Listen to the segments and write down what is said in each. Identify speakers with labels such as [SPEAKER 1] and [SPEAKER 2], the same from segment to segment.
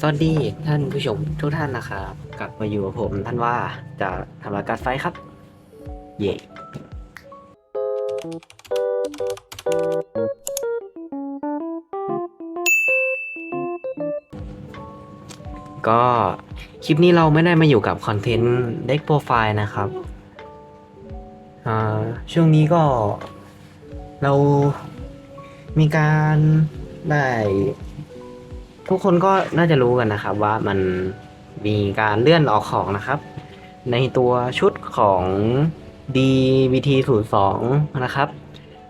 [SPEAKER 1] สวัสดีท่านผู้ชมทุกท่านนะครับกลับมาอยู่กับผมท่านว่าจะทำรายการไฟครับ เย่ก็คลิปนี้เราไม่ได้มาอยู่กับคอนเทนต์เด็กโปรไฟล์นะครับช่วงนี้ก็เรามีการได้ ทุกคนก็น่าจะรู้กันนะครับว่ามันมีการเลื่อนออกของนะครับ ในตัวชุดของ DVT 0 2นะครับ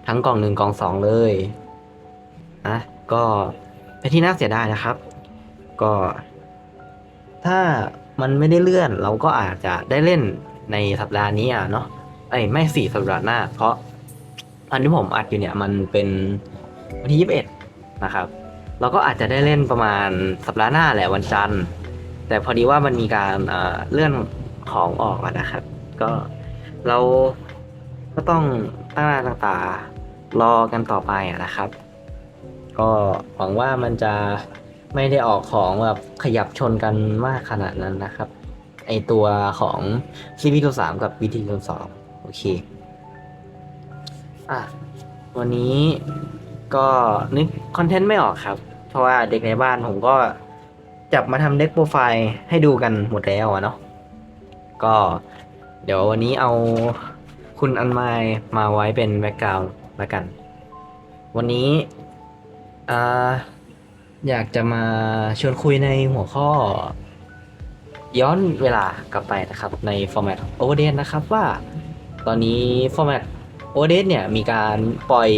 [SPEAKER 1] ทั้งกล่องหนึ่งกล่องสองเลยนะก็เป็นที่น่าเสียดายนะครับ ก็ ถ้ามันไม่ได้เลื่อนเราก็อาจจะได้เล่นในสัปดาห์นี้อะเนาะไอ้ไม่สี่สัปดาห์หน้า เพราะอันที่ผมอัดอยู่เนี่ยมันเป็นวันที่ยี่สิบเอ็ดนะครับ เราก็อาจจะได้เล่นประมาณสัปดาห์หน้าแหละวันจันทร์ แต่พอดีว่ามันมีการเอ่อเลื่อนของออกอะนะครับ ก็เราก็ต้องตั้งหน้าตั้งตารอกันต่อไปอะนะครับ ก็หวังว่ามันจะไม่ได้ออกของแบบขยับชนกันมากขนาดนั้นนะครับ ไอตัวของ CP 3 3กับ BT 3 2โอเค อะ วันนี้ก็นึกคอนเทนต์ไม่ออกครับ เพราะว่าเด็กในบ้านผมก็จับมาทำเด็กโปรไฟล์ให้ดูกันหมดแล้วอะเนาะก็ เดี๋ยววันนี้เอาคุณอันไมล์มาไว้เป็นแบ็กกราวด์ละกัน วันนี้อ่าอยากจะมาชวนคุยในหัวข้อ ย้อนเวลากลับไปนะครับ ในฟอร์แมต Overdate นะครับว่า ตอนนี้ฟอร์แมต Overdate เนี่ยมีการปล่อย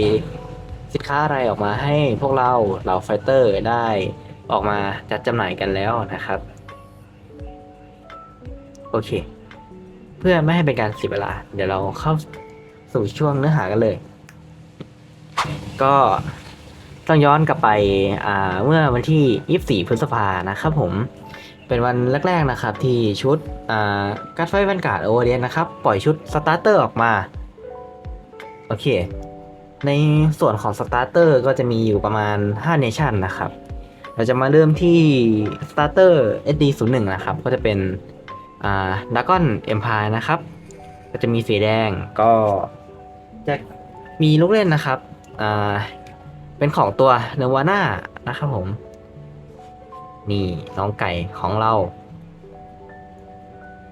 [SPEAKER 1] สินค้าอะไรออกมาให้พวกเราเหล่าไฟเตอร์ได้ออกมาจัดจำหน่ายกันแล้วนะครับ โอเค เพื่อไม่ให้เป็นการเสียเวลา เดี๋ยวเราเข้าสู่ช่วงเนื้อหากันเลย ก็ต้องย้อนกลับไปเมื่อวันที่ 24 พฤษภานะครับผมเป็นวันแรกๆนะครับที่ชุดอ่าการไฟบรรกาศโอเวอร์เดนนะครับ ปล่อยชุดสตาร์เตอร์ออกมา โอเค ในส่วนของสตาร์เตอร์ก็จะมีอยู่ประมาณ5 Nation นะครับ เราจะมาเริ่มที่ Starter SD01 นะครับ ก็จะเป็นอ่า Dragon Empire นะครับ ก็จะมีสีแดงก็จะมีลูกเล่นนะครับเป็นของตัวเนวาน่านะครับผม นี่น้องไก่ของเรา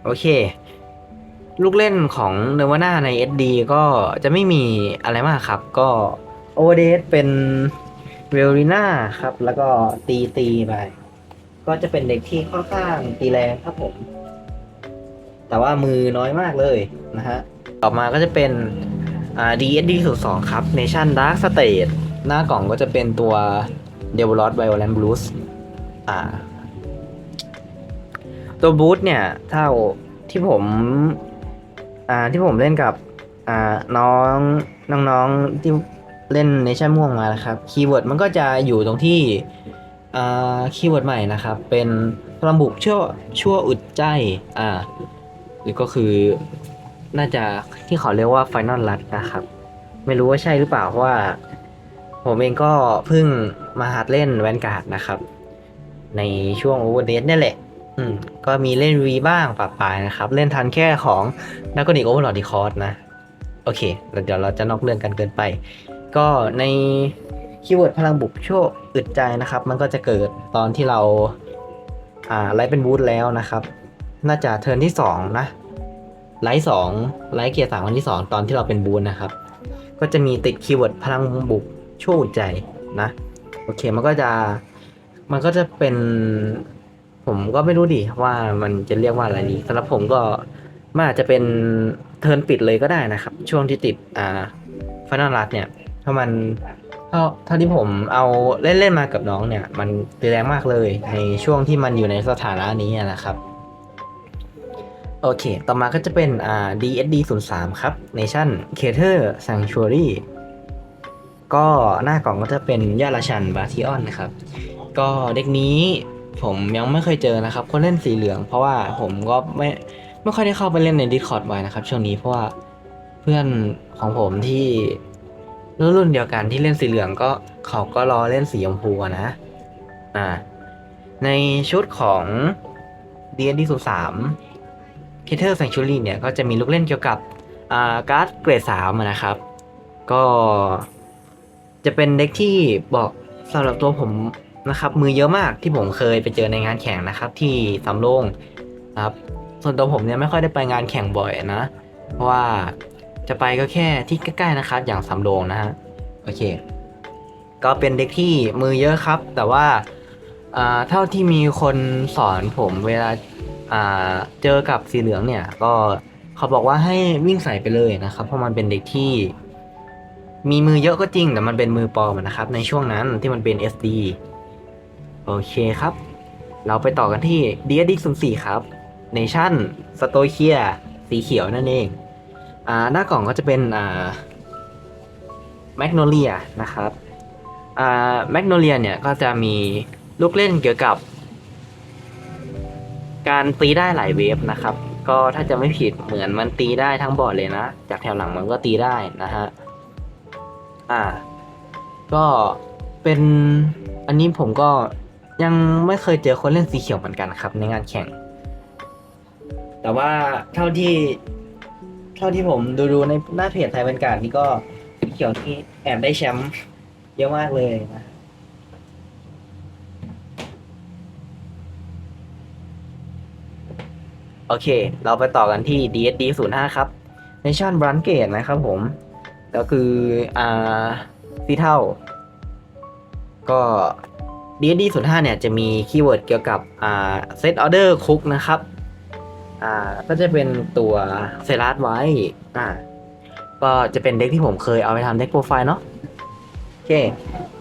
[SPEAKER 1] โอเค ลูกเล่นของเนวาน่าใน SD ก็จะไม่มีอะไรมากครับ ก็โอเดสเป็นเวลลิน่าครับ แล้วก็ตีตีไป ก็จะเป็นเด็กที่ค่อนข้างตีแรงครับผม แต่ว่ามือน้อยมากเลยนะฮะ ต่อมาก็จะเป็นอ่า DSD 0 2ครับ Nation Dark State หน้ากล่องก็จะเป็นตัว d e v i l o t Violent Blues อ่า ตัวบูธเนี่ย เท่าที่ผม อ่าที่ผมเล่นกับอ่าน้องน้องๆที่เล่นในชั้นม่วงมานะครับคีย์เวิร์ดมันก็จะอยู่ตรงที่อ่าคีย์เวิร์ดใหม่นะครับ เป็นพลังบุกชั่วชั่วอึดใจอ่าหรือก็คือน่าจะที่เขาเรียกว่าไฟนอลลัดนะครับ ไม่รู้ว่าใช่หรือเปล่าเพราะว่า ผมเองก็เพิ่งมาหัดเล่นแวนการ์ดนะครับ ในช่วงโอเวอร์เดเนี่แหละ อืมก็มีเล่นวีบ้างปะปายนะครับ เล่นทันแค่ของนักกนิกโอเวอร์ลอดดีคอร์สนะ โอเคเดี๋ยวเราจะนอกเรื่องกันเกินไป ก็ในคีย์เวิร์ดพลังบุกชั่วอึดใจนะครับ มันก็จะเกิดตอนที่เราอ่าไลฟ์เป็นบูธแล้วนะครับ น่าจะเทิร์นที่สองนะ ไลฟ์สองไลฟ์เกียร์สามวันที่สองตอนที่เราเป็นบูธนะครับ ก็จะมีติดคีย์เวิร์ดพลังบุกชั่วอึดใจนะ โอเคมันก็จะมันก็จะเป็น ผมก็ไม่รู้ดิว่ามันจะเรียกว่าอะไรดีสำหรับผมก็มันอาจจะเป็นเทิร์นปิดเลยก็ได้นะครับ ช่วงที่ติดอ่าฟนอลรัดเนี่ยถ้ามันเท่าเท่าที่ผมเอาเล่นเล่นๆมากับน้องเนี่ย มันตีแรงมากเลยในช่วงที่มันอยู่ในสถานะนี้นะครับ โอเค ต่อมาก็จะเป็นอ่า DSD 0 3ครับ Nation Cater Sanctuary ก็หน้ากล่องก็จะเป็นยาลาชันบาทิออนนะครับ ก็เด็กนี้ ผมยังไม่เคยเจอนะครับ คนเล่นสีเหลือง เพราะว่าผมก็ไม่ไม่ค่อยได้เข้าไปเล่นใน Discord บ่อยนะครับ ช่วงนี้เพราะว่าเพื่อนของผมที่รุ่นรุ่นเดียวกันที่เล่นสีเหลืองก็เขาก็รอเล่นสีชมพูนะ อ่า ในชุดของ d ดีสูสามคิเทอร์แซงชูรี่เนี่ยก็จะมีลูกเล่นเกี่ยวกับอ่าการ์ดเกรดสามนะครับ ก็จะเป็นเด็กที่บอกสำหรับตัวผม นะครับมือเยอะมากที่ผมเคยไปเจอในงานแข่งนะครับ ที่สำโรงครับ ส่วนตัวผมเนี่ยไม่ค่อยได้ไปงานแข่งบ่อยนะ เพราะว่าจะไปก็แค่ที่ใกล้ๆนะครับ อย่างสำโรงนะฮะโอเค ก็เป็นเด็กที่มือเยอะครับ แต่ว่าอ่าเท่าที่มีคนสอนผมเวลาอ่าเจอกับสีเหลืองเนี่ย ก็เขาบอกว่าให้วิ่งใส่ไปเลยนะครับ เพราะมันเป็นเด็กที่มีมือเยอะก็จริง แต่มันเป็นมือปลอมนะครับ ในช่วงนั้นที่มันเป็น SD โอเคครับ เราไปต่อกันที่ d ดี x 0 4ครับ Nation s t o i c i a สีเขียวนั่นเองอ่าหน้ากล่องก็จะเป็นอ่า Magnolia นะครับอ่า Magnolia เนี่ยก็จะมีลูกเล่นเกี่ยวกับ การตีได้หลายเวฟนะครับ ก็ถ้าจะไม่ผิดเหมือนมันตีได้ทั้งบอร์ดเลยนะ จากแถวหลังมันก็ตีได้นะฮะอ่า ก็เป็นอันนี้ผมก็ ยังไม่เคยเจอคนเล่นสีเขียวเหมือนกันครับ ในงานแข่ง แต่ว่าเท่าที่ เท่าที่ผมดูดูในหน้าเพจไทยบรรยากาศนี่ก็สีเขียวที่แอบได้แชมป์เยอะมากเลยนะโอเค เราไปต่อกันที่ DSD 0 5 ครับ Nation b r a n g a t นะครับผม ก็คือ อ่าสีเท่า ก็ DSD 0 5เนี่ยจะมีคีย์เวิร์ดเกี่ยวกับอ่า Set Order Cook นะครับอ่าก็จะเป็นตัวเซรัสไว้อ่าก็จะเป็นเด็กที่ผมเคยเอาไปทำเด็กโปรไฟล์เนาะโอเค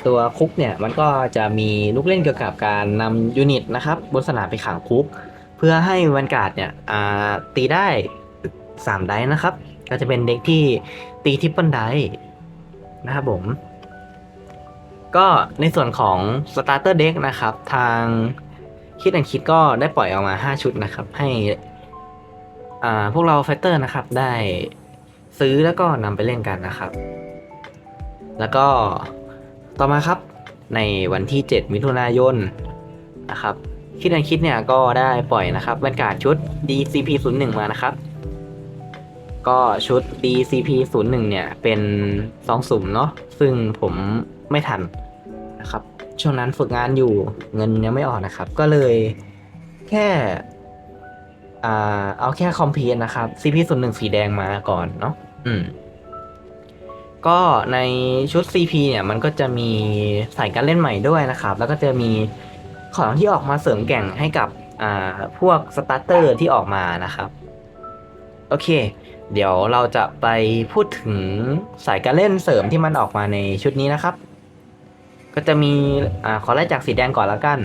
[SPEAKER 1] ตัวคุกเนี่ยมันก็จะมีลูกเล่นเกี่ยวกับการนำยูนิตนะครับบนสนามไปขังคุก เพื่อให้วันการ์ดเนี่ยอ่าตีได้ 3 ไดส์นะครับ ก็จะเป็นเด็กที่ตีทิปเปิลไดส์นะครับผม ก็ในส่วนของ Starter Deck นะครับ ทางคิดอันคิดก็ได้ปล่อยออกมา 5 ชุดนะครับ ให้อ่าพวกเราไฟเตอร์นะครับ ได้ซื้อแล้วก็นำไปเล่นกันนะครับ แล้วก็ต่อมาครับในวันที่ 7 มิถุนายนนะครับคิดอันคิดเนี่ยก็ได้ปล่อยนะครับบรรยากาศชุด DCP 0 1มานะครับ ก็ชุด DCP 0 1เนี่ยเป็นซองสุ่มเนาะซึ่งผม ไม่ทันนะครับ ช่วงนั้นฝึกงานอยู่เงินยังไม่ออกนะครับ ก็เลยแค่เอาแค่คอมพีนะครับ CP 0 1สีแดงมาก่อนเนาะอืม ก็ในชุด CP เนี่ย มันก็จะมีใส่การเล่นใหม่ด้วยนะครับ แล้วก็จะมีของที่ออกมาเสริมแก่งให้กับพวกสตาร์เตอร์ที่ออกมานะครับ โอเค เดี๋ยวเราจะไปพูดถึงสายการเล่นเสริมที่มันออกมาในชุดนี้นะครับ ก็จะมีอ่าขอไล่จากสีแดงก่อนแล้วกัน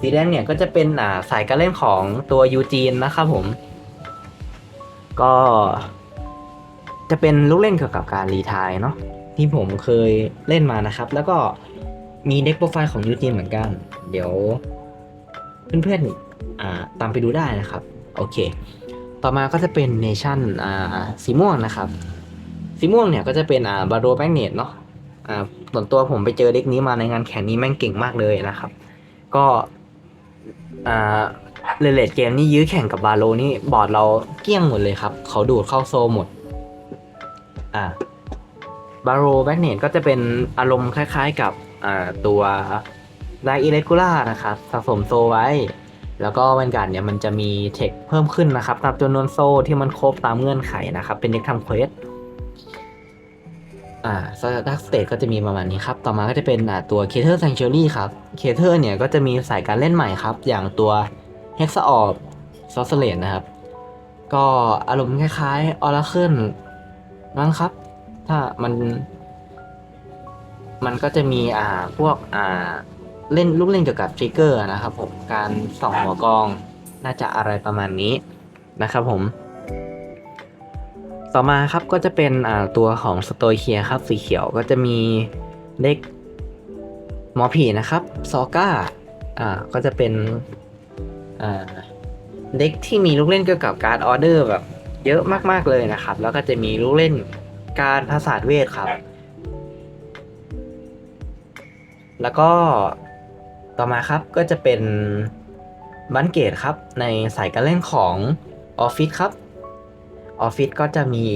[SPEAKER 1] สีแดงเนี่ยก็จะเป็นอ่าสายการเล่นของตัวยูจีนนะครับผม ก็จะเป็นลูกเล่นเกี่ยวกับการรีทายเนาะที่ผมเคยเล่นมานะครับ แล้วก็มีเด็กโปรไฟล์ของยูจีนเหมือนกัน เดี๋ยวเพื่อนๆอ่าตามไปดูได้นะครับ โอเค ต่อมาก็จะเป็นเนชั่นอ่าสีม่วงนะครับ สีม่วงเนี่ยก็จะเป็นอ่าบาโรแมกเนตเนาะอ่า ส่วนตัวผมไปเจอเด็กนี้มาในงานแข่งนี้แม่งเก่งมากเลยนะครับ ก็เลเลดเกมนี่ยื้อแข่งกับบาโลนี่บอร์ดเราเกี้ยงหมดเลยครับ เขาดูดเข้าโซหมด อ่าบาโรแบ็กเนตก็จะเป็นอารมณ์คล้ายๆกับตัวไดอิเลกูล่านะครับสะสมโซไว้ แล้วก็วันการดเนี่ยมันจะมีเทคเพิ่มขึ้นนะครับ ตามจำนวนโซที่มันครบตามเงื่อนไขนะครับ เป็นเด็กทำเควส อ่าสตาร์สเตทก็จะมีประมาณนี้ครับ ต่อมาก็จะเป็นอ่าตัวเคเทอร์ s ซ n ง t ช r รี่ครับเคเทอร์เนี่ยก็จะมีสายการเล่นใหม่ครับ อย่างตัวเฮกซ์ออฟซอสเลนนะครับ ก็อารมณ์คล้ายๆออร์เคิลนั่นครับ ถ้ามัน มันก็จะมีอ่าพวกอ่าเล่นลูกเล่นเกี่ยวกับทริกเกอร์นะครับผม การส่องหัวกอง น่าจะอะไรประมาณนี้นะครับผม ต่อมาครับก็จะเป็นตัวของสโตเคียครับสีเขียวก็จะมีเด็กหมอผีนะครับซอก้าอ่าก็จะเป็นอ่าเด็กที่มีลูกเล่นเกี่ยวกับการออเดอร์แบบเยอะมากๆเลยนะครับ แล้วก็จะมีลูกเล่นการภาษาเวทครับ แล้วก็ต่อมาครับก็จะเป็นบันเกตครับในสายการเล่นของออฟฟิศครับ ออฟฟิศก็จะมี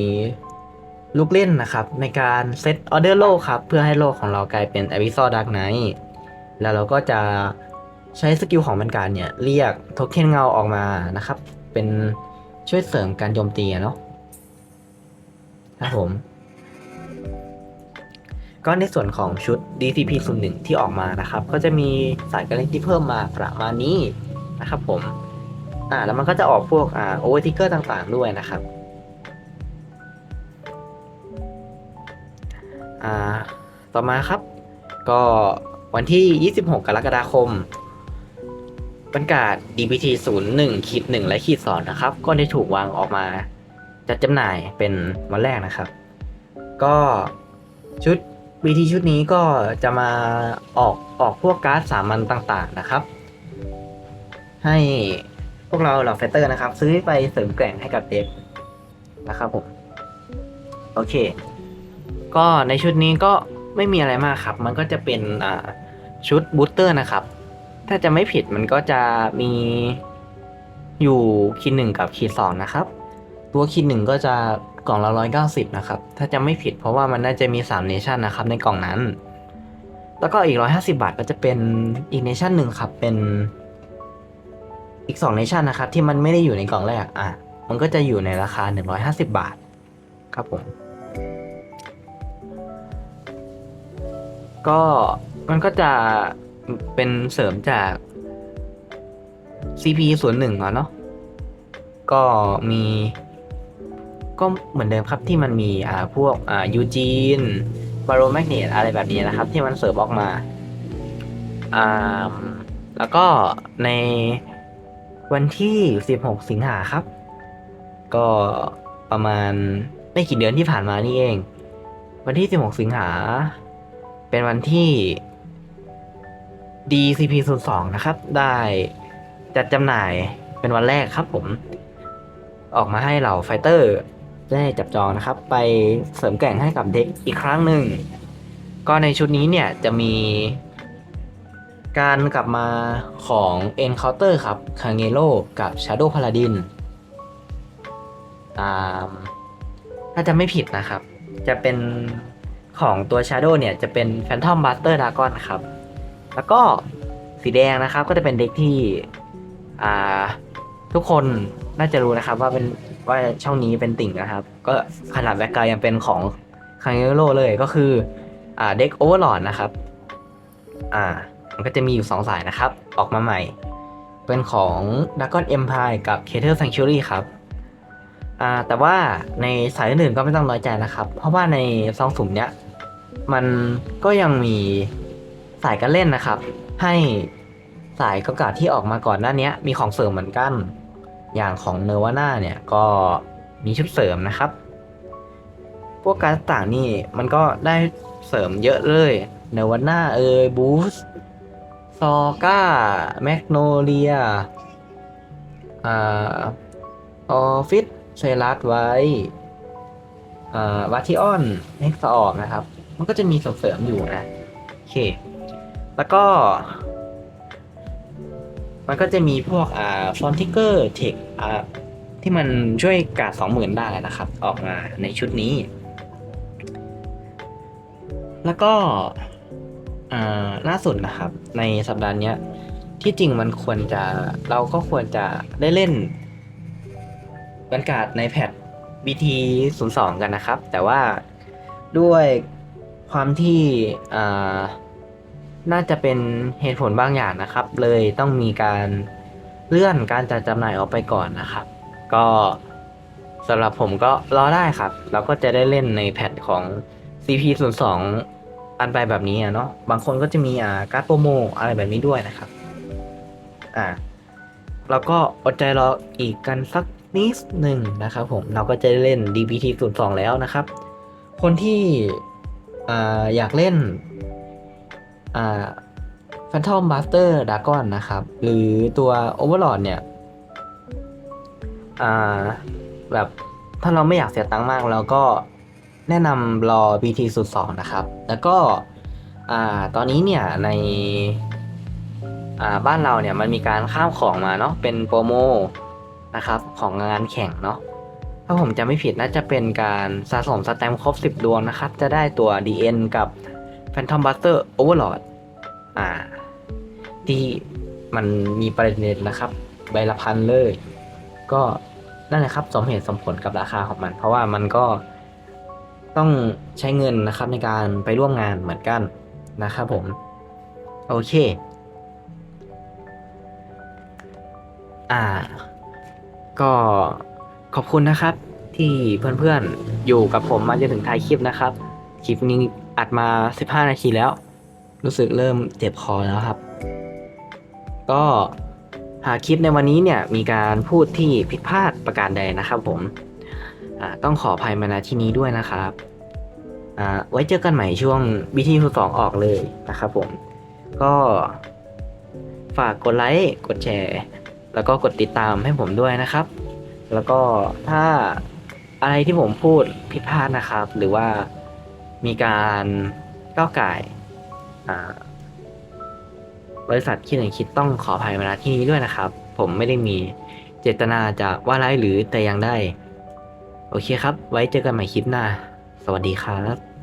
[SPEAKER 1] ลูกเล่นนะครับ ในการเซตออเดอร์โลกครับ เพื่อให้โลกของเรากลายเป็น a b y s s a l Dark Knight แล้วเราก็จะใช้สกิลของบันการเนี่ย เรียกโทเค็นเงาออกมานะครับ เป็นช่วยเสริมการโจมตีเนาะครับผม ก็ในส่วนของชุด DCP 0 1ที่ออกมานะครับ ก็จะมีสายการเล่นที่เพิ่มมาประมาณนี้นะครับผม อ่าแล้วมันก็จะออกพวกอ่าโอเวอร์ทิกเกอร์ต่างๆด้วยนะครับ อ่าต่อมาครับ ก็วันที่ 26 กรกฎาคมบรรยากาศ DPT 01ขีด1และขีด2นะครับ ก็ได้ถูกวางออกมา จัดจำหน่ายเป็นวันแรกนะครับ ก็ชุด BT ชุดนี้ก็จะมาออกออกพวกการ์ดสามัญต่างๆนะครับ ให้พวกเราเหล่าไฟเตอร์นะครับ ซื้อไปเสริมแกร่งให้กับเด็กนะครับผม โอเค ก็ในชุดนี้ก็ไม่มีอะไรมากครับ มันก็จะเป็นชุดบูสเตอร์นะครับ ถ้าจะไม่ผิดมันก็จะมีอยู่คีดหนึ่งกับคีดสองนะครับ ตัวคีดหนึ่งก็จะกล่องละร้อยเก้าสิบนะครับ ถ้าจะไม่ผิดเพราะว่ามันน่าจะมีสามเนชั่นนะครับในกล่องนั้น แล้วก็อีกร้อยห้าสิบาทก็จะเป็นอีกเนชั่นหนึ่งครับ เป็นอีกสองเนชั่นนะครับ ที่มันไม่ได้อยู่ในกล่องแรก อะ มันก็จะอยู่ในราคาหนึ่งร้อยห้าสิบบาท ครับผม ก็มันก็จะเป็นเสริมจาก CP ส่วนหนึ่งเนาะก็มีก็เหมือนเดิมครับที่มันมีอ่าพวกอ่ายูจีนบาโรแมกเนตอะไรแบบนี้นะครับ ที่มันเสริมออกมาอ่าแล้วก็ในวันที่ 16 สิงหาครับ ก็ประมาณไม่กี่เดือนที่ผ่านมานี่เอง วันที่ 16 สิงหา เป็นวันที่ DCP 0 2 นะครับ ได้จัดจำหน่ายเป็นวันแรกครับผม ออกมาให้เหล่าไฟเตอร์ได้จับจองนะครับ ไปเสริมแก่งให้กับเด็กอีกครั้งหนึ่ง ก็ในชุดนี้เนี่ยจะมีการกลับมาของ Encounter ครับ k a n g e l o กับ Shadow Paladin อ่าถ้าจะไม่ผิดนะครับ จะเป็น ของตัว Shadow เนี่ยจะเป็น Phantom Buster Dragon ครับ แล้วก็สีแดงนะครับก็จะเป็นเด็กที่อ่าทุกคนน่าจะรู้นะครับว่าเป็นว่าช่องนี้เป็นติ่งนะครับ ก็ขนาดแบ็กกรายังเป็นของคังเกโรเลยก็คืออ่าเด็กโอเวอร์ลอดนะครับอ่ามันก็จะมีอยู่สองสายนะครับ ออกมาใหม่ เป็นของ Dragon Empire กับ c a t e r Sanctuary ครับ อ่าแต่ว่าในสายอื่นๆก็ไม่ต้องน้อยใจนะครับ เพราะว่าในซองสุ่มเนี้ยมันก็ยังมีสายการเล่นนะครับ ให้สายกากาที่ออกมาก่อนหน้านี้มีของเสริมเหมือนกัน อย่างของเนวาน่าเนี่ยก็มีชุดเสริมนะครับ พวกการต่างนี่มันก็ได้เสริมเยอะเลยเนวาน่าเอยบูสซอก้าแมกโนเลียอ่าออฟฟิศ เซรัสไว้อ่าวาทิออนเน็กซ์ออกนะครับ มันก็จะมีส่งเสริมอยู่นะ โอเค แล้วก็ มันก็จะมีพวกอ่าฟอนติเกอร์เทคอ่าที่มันช่วยการสองหมื่นได้นะครับ ออกมาในชุดนี้ แล้วก็อ่าล่าสุดนะครับ ในสัปดาห์นี้ที่จริงมันควรจะเราก็ควรจะได้เล่น บรรยากาศในแพท BT 0 2กันนะครับ แต่ว่าด้วยความที่น่าจะเป็นเหตุผลบางอย่างนะครับ เลยต้องมีการเลื่อนการจัดจำหน่ายออกไปก่อนนะครับ ก็สำหรับผมก็รอได้ครับ เราก็จะได้เล่นในแพทของ CP 0 2 อันไปแบบนี้อะเนาะบางคนก็จะมีอ่าการ์ดโปรโมอะไรแบบนี้ด้วยนะครับ อ่าเราก็อดใจรออีกกันสัก นิดหนึ่งนะครับผมเราก็จะเล่น DPT 0 2แล้วนะครับ คนที่ออยากเล่น Phantom Buster Dragon นะครับ หรือตัว Overlord เนี่ยแบบถ้าเราไม่อยากเสียตังค์มากเราก็แนะนำรอ BT สุด2นะครับ แล้วก็ตอนนี้เนี่ยในบ้านเราเนี่ยมันมีการข้ามของมาเนาะเป็นโปรโม นะครับ ของงานแข่งเนาะถ้าผมจำไม่ผิดน่าจะเป็นการสะสมสแตมครบ 10 ดวงนะครับ จะได้ตัว DN กับ Phantom Buster Overlord อ่า ที่มันมีประเด็นนะครับ ใบละพันเลย ก็นั่นแหละครับสมเหตุสมผลกับราคาของมัน เพราะว่ามันก็ต้องใช้เงินนะครับในการไปร่วมงานเหมือนกันนะครับผม โอเค อ่า ก็ขอบคุณนะครับ ที่เพื่อนๆอยู่กับผมมาจนถึงท้ายคลิปนะครับ คลิปนี้อัดมา 15 นาทีแล้ว รู้สึกเริ่มเจ็บคอแล้วครับ ก็หากคลิปในวันนี้เนี่ยมีการพูดที่ผิดพลาดประการใดนะครับผมต้องขออภัยมาณที่นี้ด้วยนะครับ ไว้เจอกันใหม่ช่วง BT สองออกเลยนะครับผม ก็ฝากกดไลค์ กดแชร์ แล้วก็กดติดตามให้ผมด้วยนะครับ แล้วก็ถ้าอะไรที่ผมพูดผิดพลาดนะครับ หรือว่ามีการก้าวไก่ายบริษัทคิดหนึ่งคิดต้องขออภัยมาณที่นี้ด้วยนะครับ ผมไม่ได้มีเจตนาจะว่าร้ายหรือแต่อย่างใดโอเคครับ ไว้เจอกันใหม่คลิปหน้า สวัสดีครับ